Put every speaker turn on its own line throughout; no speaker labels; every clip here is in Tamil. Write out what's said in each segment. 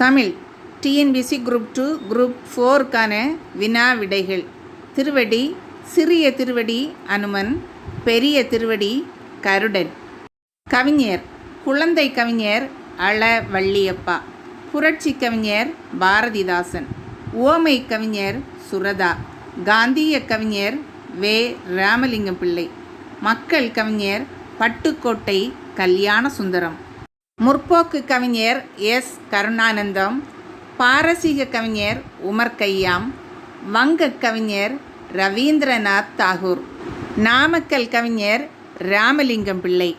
Tamil. TNPSC group two group ஃபோருக்கான வினா விடைகள் திருவடி சிறிய திருவடி அனுமன் பெரிய திருவடி கருடன். கவிஞர் குழந்தை கவிஞர் அள வள்ளியப்பா புரட்சி கவிஞர் பாரதிதாசன். ஓமை கவிஞர் சுரதா. காந்திய கவிஞர் வே. ராமலிங்கம் பிள்ளை மக்கள் கவிஞர் பட்டுக்கோட்டை கல்யாண சுந்தரம் முற்போக்கு கவிஞர் எஸ். கருணானந்தம் பாரசீக கவிஞர் உமர் கையாம் வங்க கவிஞர் ரவீந்திரநாத் தாகூர் நாமக்கல் கவிஞர் ராமலிங்கம் பிள்ளை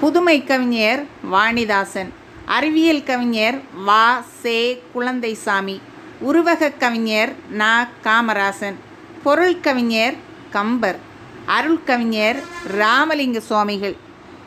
புதுமை கவிஞர் வாணிதாசன் அறிவியல் கவிஞர் வா. சே. குழந்தைசாமி உருவக கவிஞர் நா. காமராசன் பொருள் கவிஞர் கம்பர் அருள் கவிஞர் ராமலிங்க சுவாமிகள்